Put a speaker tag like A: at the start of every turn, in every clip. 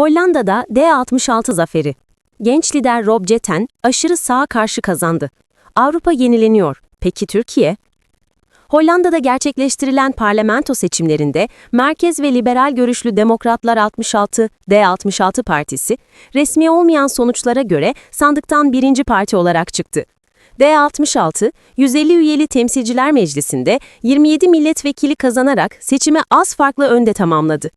A: Hollanda'da D66 zaferi. Genç lider Rob Jetten aşırı sağa karşı kazandı. Avrupa yenileniyor. Peki Türkiye? Hollanda'da gerçekleştirilen parlamento seçimlerinde merkez ve liberal görüşlü Demokratlar 66, D66 partisi, resmi olmayan sonuçlara göre sandıktan birinci parti olarak çıktı. D66, 150 üyeli Temsilciler Meclisi'nde 27 milletvekili kazanarak seçimi az farklı önde tamamladı.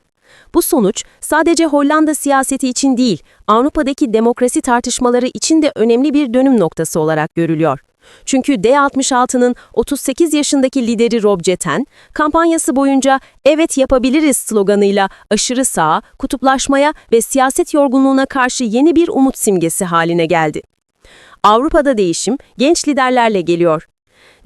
A: Bu sonuç sadece Hollanda siyaseti için değil, Avrupa'daki demokrasi tartışmaları için de önemli bir dönüm noktası olarak görülüyor. Çünkü D66'nın 38 yaşındaki lideri Rob Jetten, kampanyası boyunca evet yapabiliriz sloganıyla aşırı sağa, kutuplaşmaya ve siyaset yorgunluğuna karşı yeni bir umut simgesi haline geldi. Avrupa'da değişim genç liderlerle geliyor.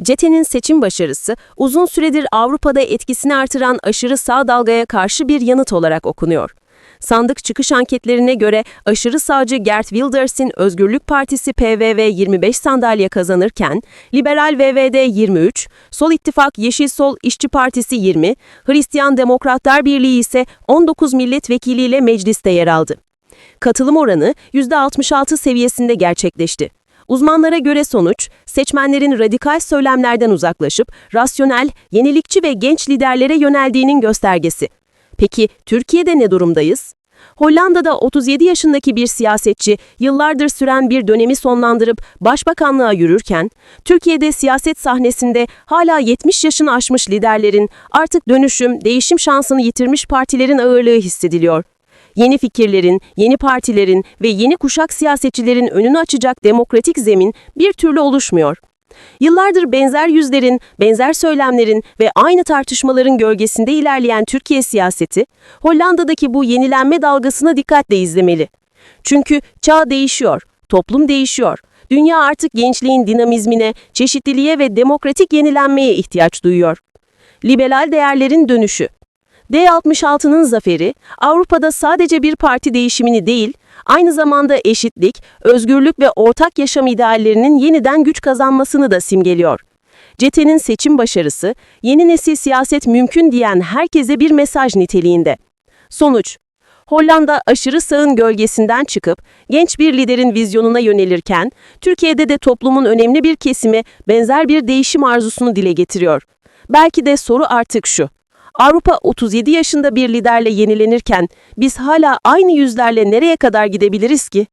A: CETE'nin seçim başarısı uzun süredir Avrupa'da etkisini artıran aşırı sağ dalgaya karşı bir yanıt olarak okunuyor. Sandık çıkış anketlerine göre aşırı sağcı Gert Wilders'in Özgürlük Partisi PVV 25 sandalye kazanırken, Liberal VVD 23, Sol İttifak Yeşil Sol İşçi Partisi 20, Hristiyan Demokratlar Birliği ise 19 milletvekiliyle mecliste yer aldı. Katılım oranı %66 seviyesinde gerçekleşti. Uzmanlara göre sonuç, seçmenlerin radikal söylemlerden uzaklaşıp rasyonel, yenilikçi ve genç liderlere yöneldiğinin göstergesi. Peki Türkiye'de ne durumdayız? Hollanda'da 37 yaşındaki bir siyasetçi yıllardır süren bir dönemi sonlandırıp başbakanlığa yürürken, Türkiye'de siyaset sahnesinde hala 70 yaşını aşmış liderlerin artık dönüşüm, değişim şansını yitirmiş partilerin ağırlığı hissediliyor. Yeni fikirlerin, yeni partilerin ve yeni kuşak siyasetçilerin önünü açacak demokratik zemin bir türlü oluşmuyor. Yıllardır benzer yüzlerin, benzer söylemlerin ve aynı tartışmaların gölgesinde ilerleyen Türkiye siyaseti, Hollanda'daki bu yenilenme dalgasına dikkatle izlemeli. Çünkü çağ değişiyor, toplum değişiyor. Dünya artık gençliğin dinamizmine, çeşitliliğe ve demokratik yenilenmeye ihtiyaç duyuyor. Liberal değerlerin dönüşü D66'nın zaferi, Avrupa'da sadece bir parti değişimini değil, aynı zamanda eşitlik, özgürlük ve ortak yaşam ideallerinin yeniden güç kazanmasını da simgeliyor. CETE'nin seçim başarısı, yeni nesil siyaset mümkün diyen herkese bir mesaj niteliğinde. Sonuç Hollanda aşırı sağın gölgesinden çıkıp genç bir liderin vizyonuna yönelirken, Türkiye'de de toplumun önemli bir kesimi benzer bir değişim arzusunu dile getiriyor. Belki de soru artık şu. Avrupa 37 yaşında bir liderle yenilenirken biz hala aynı yüzlerle nereye kadar gidebiliriz ki?